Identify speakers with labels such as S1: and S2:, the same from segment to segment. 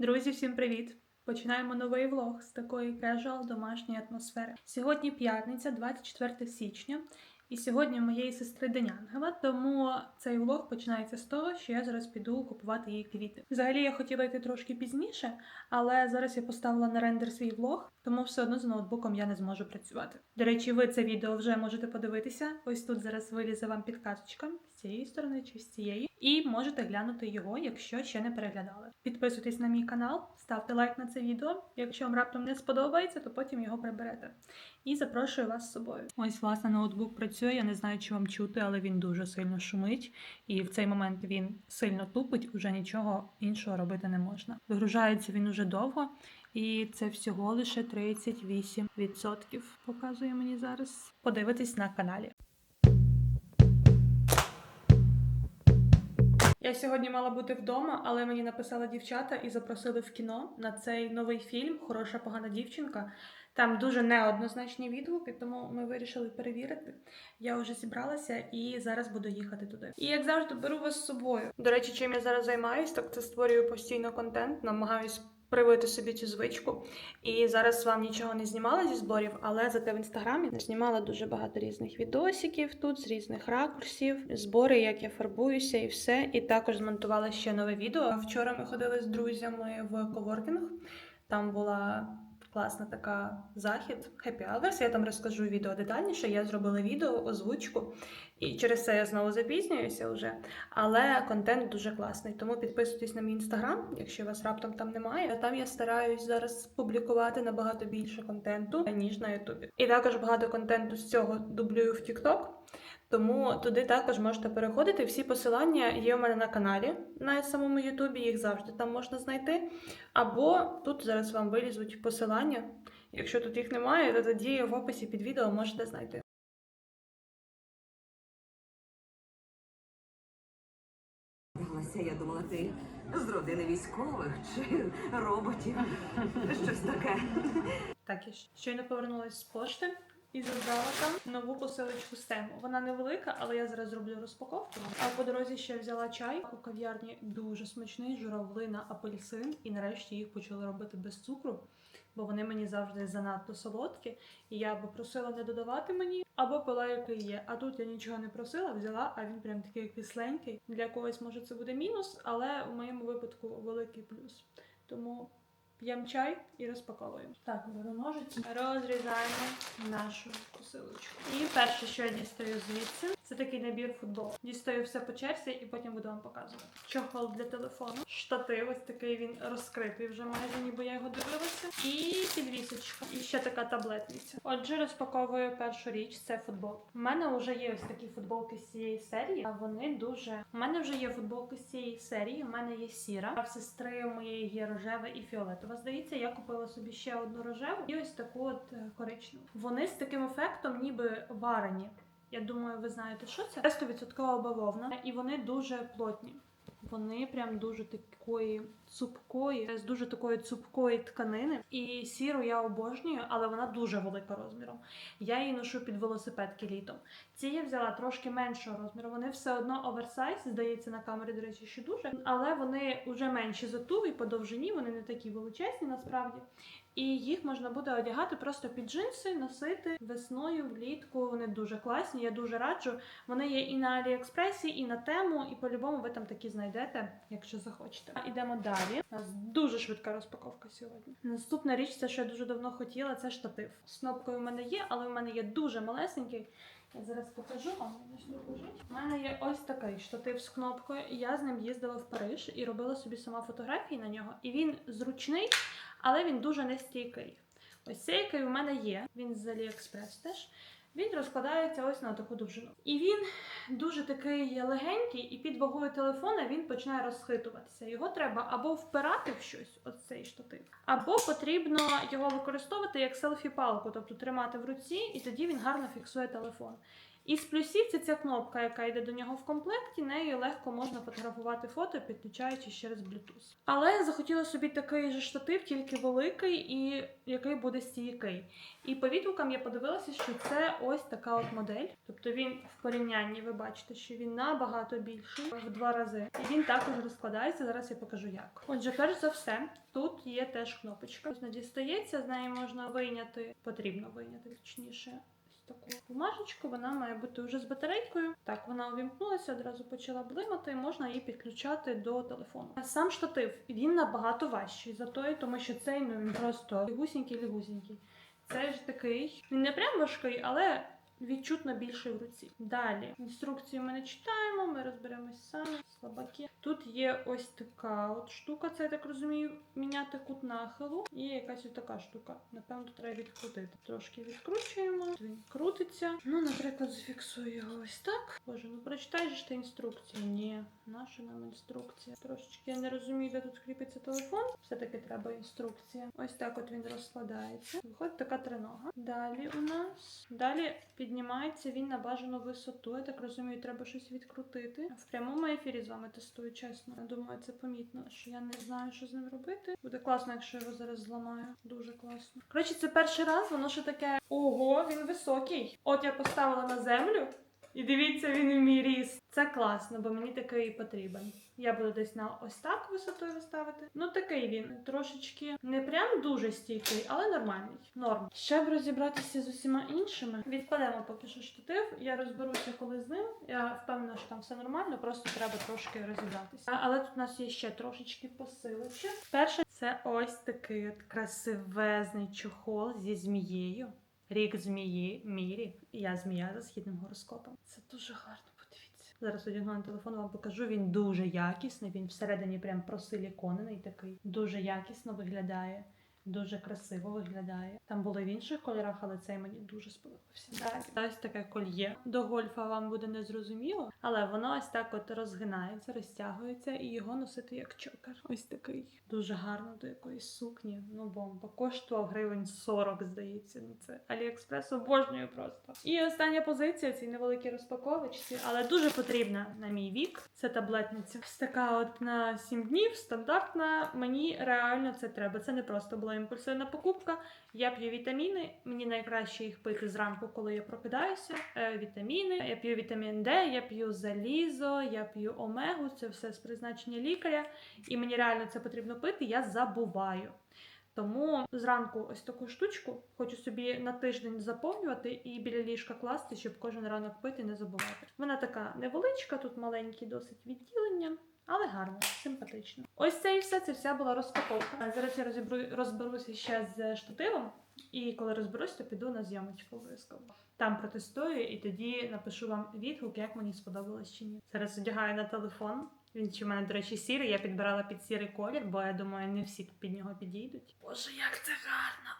S1: Друзі, всім привіт! Починаємо новий влог з такої casual домашньої атмосфери. Сьогодні п'ятниця, 24 січня, і сьогодні моєї сестри Денянгова, тому цей влог починається з того, що я зараз піду купувати їй квіти. Взагалі я хотіла йти трошки пізніше, але зараз я поставила на рендер свій влог, тому все одно з ноутбуком я не зможу працювати. До речі, ви це відео вже можете подивитися. Ось тут зараз вилізе вам підказочка з цієї сторони чи з цієї, і можете глянути його, якщо ще не переглядали. Підписуйтесь на мій канал, ставте лайк на це відео. Якщо вам раптом не сподобається, то потім його приберете. І запрошую вас з собою. Ось власне ноутбук працює. Я не знаю, чи вам чути, але він дуже сильно шумить, і в цей момент він сильно тупить. Уже нічого іншого робити не можна. Вигружається він уже довго, і це всього лише 38% показує мені зараз. Подивитись на каналі. Я сьогодні мала бути вдома, але мені написали дівчата і запросили в кіно на цей новий фільм Хороша погана дівчинка. Там дуже неоднозначні відгуки, тому ми вирішили перевірити. Я вже зібралася і зараз буду їхати туди. І як завжди, беру вас з собою. До речі, чим я зараз займаюсь, так це створюю постійно контент, намагаюсь привити собі цю звичку. І зараз вам нічого не знімала зі зборів, але зате в інстаграмі знімала дуже багато різних відосиків тут з різних ракурсів, збори, як я фарбуюся, і все. І також змонтувала ще нове відео. Вчора ми ходили з друзями в коворкінг. Там була класна така захід, Happy Hours. Я там розкажу відео детальніше. Я зробила відео, озвучку, і через це я знову запізнююся вже. Але контент дуже класний. Тому підписуйтесь на мій інстаграм, якщо вас раптом там немає. Там я стараюсь зараз публікувати набагато більше контенту ніж на Ютубі. І також багато контенту з цього дублюю в TikTok. Тому туди також можете переходити. Всі посилання є у мене на каналі на самому Ютубі, їх завжди там можна знайти. Або тут зараз вам вилізуть посилання. Якщо тут їх немає, то тоді в описі під відео можете знайти.
S2: Далася, я думала, ти з родини військових чи роботів. Щось таке.
S1: Так, я щойно повернулася з пошти і забрала там нову посилочку з тему. Вона невелика, але я зараз зроблю розпаковку. А по дорозі ще взяла чай у кав'ярні дуже смачний, журавлина, апельсин. І нарешті їх почали робити без цукру, бо вони мені завжди занадто солодкі. І я або просила не додавати мені, або пила, який є. А тут я нічого не просила, взяла, а він прям такий кисленький. Для когось може це буде мінус, але у моєму випадку великий плюс. Тому п'ємо чай і розпаковуємо. Так, беру ножиці, розрізаємо нашу посилочку. І перше, що я дістаю звідси, це такий набір футбол. Дістаю все по черзі і потім буду вам показувати. Чохол для телефону, штатив, ось такий він розкритий вже майже, ніби я його дивилася. І підвісочка. І ще така таблетниця. Отже, розпаковую першу річ це футбол. У мене вже є ось такі футболки з цієї серії, а вони дуже. У мене вже є футболки з цієї серії. У мене є сіра. А в сестри у моєї є рожева і фіолетова. Здається, я купила собі ще одну рожеву і ось таку от е, коричневу. Вони з таким ефектом, ніби варені. Я думаю, ви знаєте, що це. Це 100% бавовна, і вони дуже плотні. Вони прям дуже такої цупкої, з дуже такої цупкої тканини. І сіру я обожнюю, але вона дуже велика розміром. Я її ношу під велосипедки літом. Ці я взяла трошки меншого розміру. Вони все одно оверсайз, здається, на камері, до речі, що дуже. Але вони вже менші за ту і по довжині, вони не такі величезні насправді. І їх можна буде одягати просто під джинси, носити весною, влітку. Вони дуже класні. Я дуже раджу. Вони є і на Аліекспресі, і на тему, і по-любому ви там такі знайдете, якщо захочете. Ідемо далі. У нас дуже швидка розпаковка сьогодні. Наступна річ, це що я дуже давно хотіла, це штатив. З кнопкою в мене є, але в мене є дуже малесенький. Я зараз покажу вам. У мене є ось такий штатив з кнопкою. Я з ним їздила в Париж і робила собі сама фотографії на нього. І він зручний, але він дуже нестійкий. Ось цей, який у мене є, він з AliExpress теж. Він розкладається ось на таку довжину. І він дуже такий легенький, і під вагою телефона він починає розхитуватися. Його треба або впирати в щось, ось цей штатив, або потрібно його використовувати як селфі-палку, тобто тримати в руці, і тоді він гарно фіксує телефон. Із плюсів це ця кнопка, яка йде до нього в комплекті. Нею легко можна фотографувати фото, підключаючи через Bluetooth. Але я захотіла собі такий же штатив, тільки великий і який буде стійкий. І по відгукам я подивилася, що це ось така от модель. Тобто він в порівнянні, ви бачите, що він набагато більший в два рази. І він також розкладається. Зараз я покажу як. Отже, перш за все, тут є теж кнопочка. Вона дістається, з неї можна вийняти, потрібно вийняти точніше. Таку бумажечку, вона має бути вже з батарейкою. Так, вона увімкнулася, одразу почала блимати, можна її підключати до телефону. Сам штатив він набагато важчий за той, тому що цей ну він просто лігусінький-лігусінький. Це ж такий, він не прям важкий, але відчутно більший в руці. Далі інструкцію ми не читаємо, ми розберемось самі. Слабаки. Тут є ось така от штука, це я так розумію, міняти кут нахилу. І якась ось така штука. Напевно, треба відкрутити. Трошки відкручуємо. Він крутиться. Ну, наприклад, зафіксую його ось так. Боже, ну прочитай же ж ти інструкцію. Ні, наша нам інструкція. Трошечки я не розумію, де тут кріпиться телефон. Все-таки треба інструкція. Ось так от він розкладається. Виходить така тринога. Далі у нас. Далі піднімається він на бажану висоту. Я так розумію, треба щось відкрутити. В прямому ефірі з вами тестую, чесно. Я думаю, це помітно, що я не знаю, що з ним робити. Буде класно, якщо його зараз зламаю. Дуже класно. Коротше, це перший раз, воно ще таке. Ого, він високий. От я поставила на землю. І дивіться, він у мій ріст. Це класно, бо мені такий потрібен. Я буду десь на ось так висотою виставити. Ну такий він трошечки не прям дуже стійкий, але нормальний. Норм. Щоб розібратися з усіма іншими, відкладемо поки що штатив. Я розберуся, коли з ним. Я впевнена, що там все нормально, просто треба трошки розібратися. Але тут у нас є ще трошечки посилочі. Перше, це ось такий красивезний чохол зі змією. Рік змії мірі. Я змія за східним гороскопом. Це дуже гарно. Подивіться. Зараз одягну на телефон, вам покажу. Він дуже якісний. Він всередині прям просиліконений такий. Дуже якісно виглядає. Дуже красиво виглядає. Там були в інших кольорах, але цей мені дуже сподобався. Далі ось таке кольє. До гольфа вам буде незрозуміло, але воно ось так от розгинається, розтягується, і його носити як чокер. Ось такий. Дуже гарно до якоїсь сукні. Ну бомба. Коштував гривень 40, здається. Ну це Аліекспрес обожнюю просто. І остання позиція цій невеликій розпаковочці, але дуже потрібна на мій вік. Це таблетниця. Ось така от на 7 днів, стандартна. Мені реально це треба. Це не просто була імпульсивна покупка. Я п'ю вітаміни. Мені найкраще їх пити зранку, коли я прокидаюся. Е, вітаміни. Я п'ю вітамін Д, я п'ю залізо, я п'ю омегу. Це все з призначення лікаря. І мені реально це потрібно пити. Я забуваю. Тому зранку ось таку штучку хочу собі на тиждень заповнювати і біля ліжка класти, щоб кожен ранок пити не забувати. Вона така невеличка, тут маленькі досить відділення. Але гарно, симпатично. Ось це і все. Це вся була розпаковка. Зараз я розібру, розберуся ще з штативом, і коли розберусь, то піду на зйомочку обов'язково. Там протестую і тоді напишу вам відгук, як мені сподобалось чи ні. Зараз одягаю на телефон. Він чи в мене, до речі, сірий. Я підбирала під сірий колір, бо я думаю, не всі під нього підійдуть. Боже, як це гарно!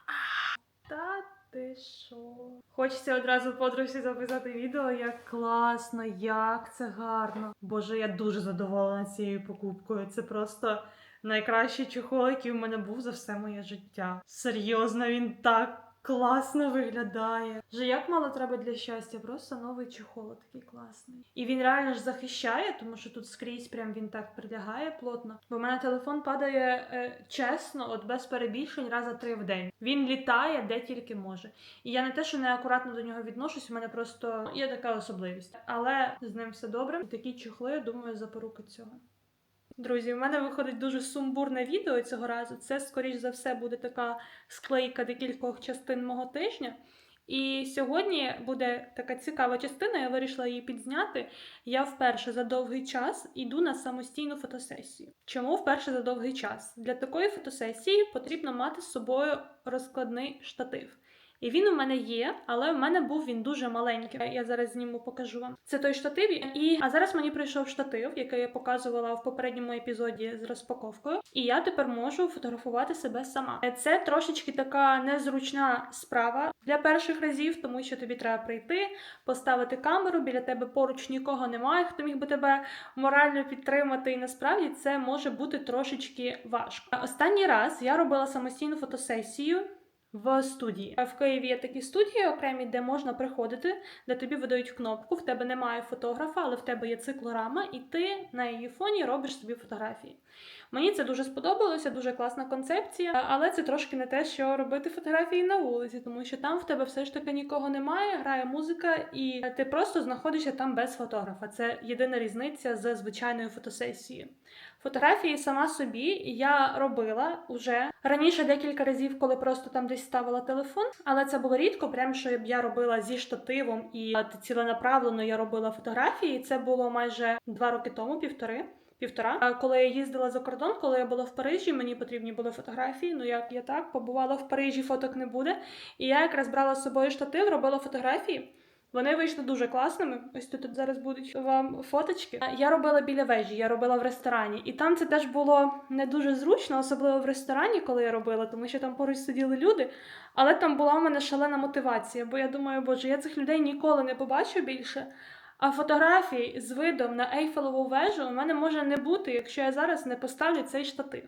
S1: Та ти що? Хочеться одразу подружці записати відео, як класно, як це гарно. Боже, я дуже задоволена цією покупкою. Це просто найкращий чохол, який в мене був за все моє життя. Серйозно, він так класно виглядає. Вже як мало треба для щастя, просто новий чохол такий класний. І він реально ж захищає, тому що тут скрізь прям він так прилягає плотно. Бо в мене телефон падає е, чесно, от без перебільшень, раза три в день. Він літає де тільки може. І я не те, що неакуратно до нього відношусь, у мене просто є така особливість. Але з ним все добре. Такі чохли, думаю, запоруки цього. Друзі, в мене виходить дуже сумбурне відео цього разу. Це, скоріш за все, буде така склейка декількох частин мого тижня. І сьогодні буде така цікава частина, я вирішила її підзняти. Я вперше за довгий час йду на самостійну фотосесію. Чому вперше за довгий час? Для такої фотосесії потрібно мати з собою розкладний штатив. І він у мене є, але в мене був він дуже маленький. Я зараз зніму, покажу вам. Це той штатив. І а зараз мені прийшов штатив, який я показувала в попередньому епізоді з розпаковкою. І я тепер можу фотографувати себе сама. Це трошечки така незручна справа для перших разів, тому що тобі треба прийти, поставити камеру. Біля тебе поруч нікого немає, хто міг би тебе морально підтримати. І насправді це може бути трошечки важко. Останній раз я робила самостійну фотосесію в студії. В Києві є такі студії окремі, де можна приходити, де тобі видають кнопку, в тебе немає фотографа, але в тебе є циклорама, і ти на її фоні робиш собі фотографії. Мені це дуже сподобалося, дуже класна концепція, але це трошки не те, що робити фотографії на вулиці, тому що там в тебе все ж таки нікого немає, грає музика, і ти просто знаходишся там без фотографа. Це єдина різниця з звичайною фотосесією. Фотографії сама собі я робила уже раніше декілька разів, коли просто там десь ставила телефон, але це було рідко, прямо що я робила зі штативом і ціленаправлено я робила фотографії. Це було майже два роки тому, півтори. Півтора, коли я їздила за кордон, коли я була в Парижі, мені потрібні були фотографії. Ну як я так побувала в Парижі, фоток не буде. І я якраз брала з собою штатив, робила фотографії. Вони вийшли дуже класними. Ось тут зараз будуть вам фоточки. Я робила біля вежі, я робила в ресторані, і там це теж було не дуже зручно, особливо в ресторані, коли я робила, тому що там поруч сиділи люди. Але там була в мене шалена мотивація, бо я думаю, боже, я цих людей ніколи не побачу більше. А фотографій з видом на Ейфелеву вежу у мене може не бути, якщо я зараз не поставлю цей штатив.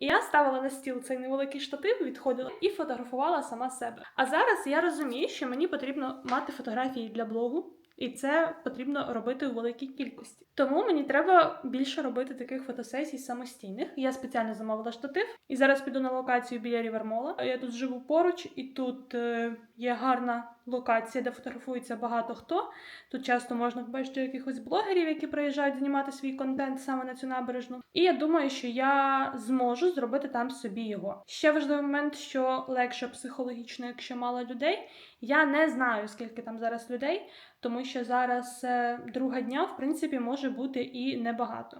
S1: І я ставила на стіл цей невеликий штатив, відходила і фотографувала сама себе. А зараз я розумію, що мені потрібно мати фотографії для блогу, і це потрібно робити у великій кількості. Тому мені треба більше робити таких фотосесій самостійних. Я спеціально замовила штатив і зараз піду на локацію біля Рівермола. Я тут живу поруч, і тут е, є гарна локація, де фотографується багато хто. Тут часто можна побачити якихось блогерів, які приїжджають знімати свій контент саме на цю набережну. І я думаю, що я зможу зробити там собі його. Ще важливий момент, що легше психологічно, якщо мало людей. Я не знаю, скільки там зараз людей, тому що зараз е, друга дня, в принципі, може бути і небагато.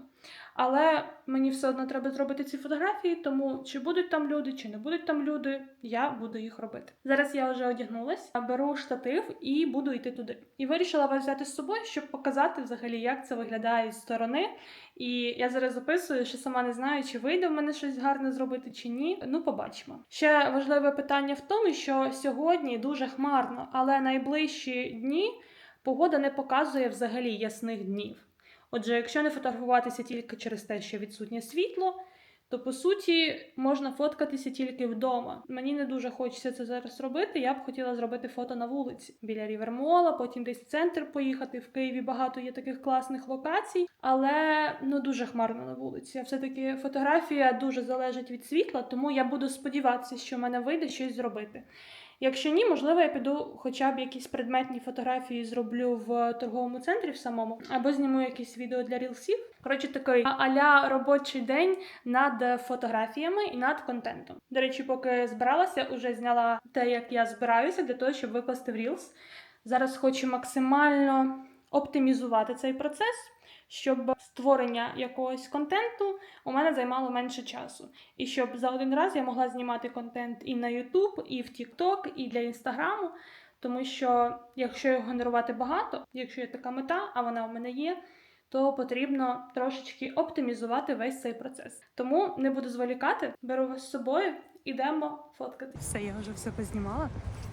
S1: Але мені все одно треба зробити ці фотографії, тому чи будуть там люди, чи не будуть там люди, я буду їх робити. Зараз я вже одягнулась, беру штатив і буду йти туди. І вирішила вас взяти з собою, щоб показати взагалі, як це виглядає з сторони. І я зараз записую, що сама не знаю, чи вийде в мене щось гарне зробити чи ні. Ну, побачимо. Ще важливе питання в тому, що сьогодні дуже хмарно, але найближчі дні погода не показує взагалі ясних днів. Отже, якщо не фотографуватися тільки через те, що відсутнє світло, то по суті можна фоткатися тільки вдома. Мені не дуже хочеться це зараз робити. Я б хотіла зробити фото на вулиці біля Рівермола, потім десь в центр поїхати. В Києві багато є таких класних локацій, але ну дуже хмарно на вулиці. Все-таки фотографія дуже залежить від світла, тому я буду сподіватися, що в мене вийде щось зробити. Якщо ні, можливо, я піду хоча б якісь предметні фотографії зроблю в торговому центрі в самому, або зніму якісь відео для рілсів. Коротше, такий а-ля робочий день над фотографіями і над контентом. До речі, поки збиралася, уже зняла те, як я збираюся, для того, щоб викласти в Reels. Зараз хочу максимально оптимізувати цей процес, щоб створення якогось контенту у мене займало менше часу. І щоб за один раз я могла знімати контент і на YouTube, і в TikTok, і для Інстаграму. Тому що якщо його генерувати багато, якщо є така мета, а вона у мене є, то потрібно трошечки оптимізувати весь цей процес. Тому не буду зволікати, беру вас з собою, ідемо фоткати. Все, я вже все познімала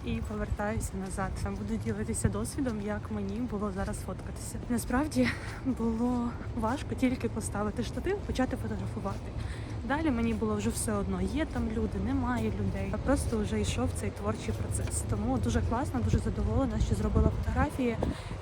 S1: і повертаюся назад. Буду ділитися досвідом, як мені було зараз фоткатися. Насправді було важко тільки поставити штатив, почати фотографувати. Далі мені було вже все одно. Є там люди, немає людей. А просто вже йшов цей творчий процес. Тому дуже класно, дуже задоволена, що зробила фотографії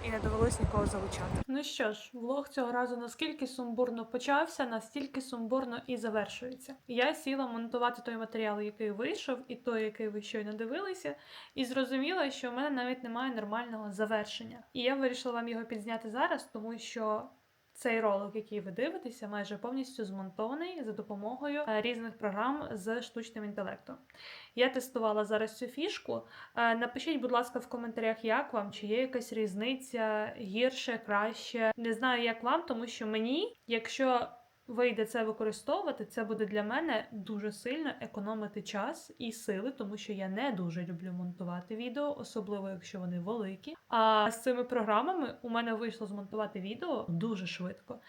S1: і не довелось нікого залучати. Ну що ж, влог цього разу наскільки сумбурно почався, настільки сумбурно і завершується. Я сіла монтувати той матеріал, який вийшов, і той, який ви щойно дивилися, і зрозуміла, що в мене навіть немає нормального завершення. І я вирішила вам його підзняти зараз, тому що. Цей ролик, який ви дивитеся, майже повністю змонтований за допомогою е, різних програм з штучним інтелектом. Я тестувала зараз цю фішку. Е, Напишіть, будь ласка, в коментарях, як вам, чи є якась різниця гірше, краще. Не знаю, як вам, тому що мені, якщо вийде це використовувати, це буде для мене дуже сильно економити час і сили, тому що я не дуже люблю монтувати відео, особливо якщо вони великі. А з цими програмами у мене вийшло змонтувати відео дуже швидко.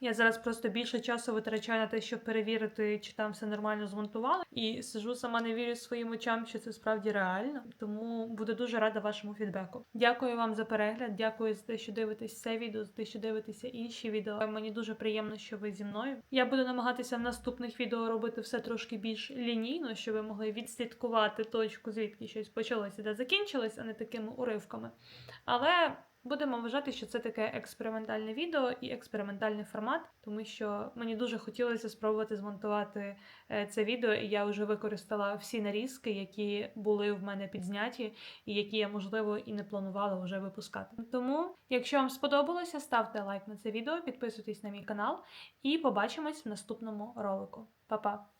S1: Я зараз просто більше часу витрачаю на те, щоб перевірити, чи там все нормально змонтували, і сижу сама не вірю своїм очам, що це справді реально. Тому буду дуже рада вашому фідбеку. Дякую вам за перегляд. Дякую за те, що дивитесь це відео, за те, що дивитеся інші відео. Мені дуже приємно, що ви зі мною. Я буду намагатися в наступних відео робити все трошки більш лінійно, щоб ви могли відслідкувати точку, звідки щось почалося де закінчилось, а не такими уривками. Але будемо вважати, що це таке експериментальне відео і експериментальний формат, тому що мені дуже хотілося спробувати змонтувати е, це відео, і я вже використала всі нарізки, які були в мене підзняті, і які я, можливо, і не планувала вже випускати. Тому, якщо вам сподобалося, ставте лайк на це відео, підписуйтесь на мій канал і побачимось в наступному ролику. Па-па!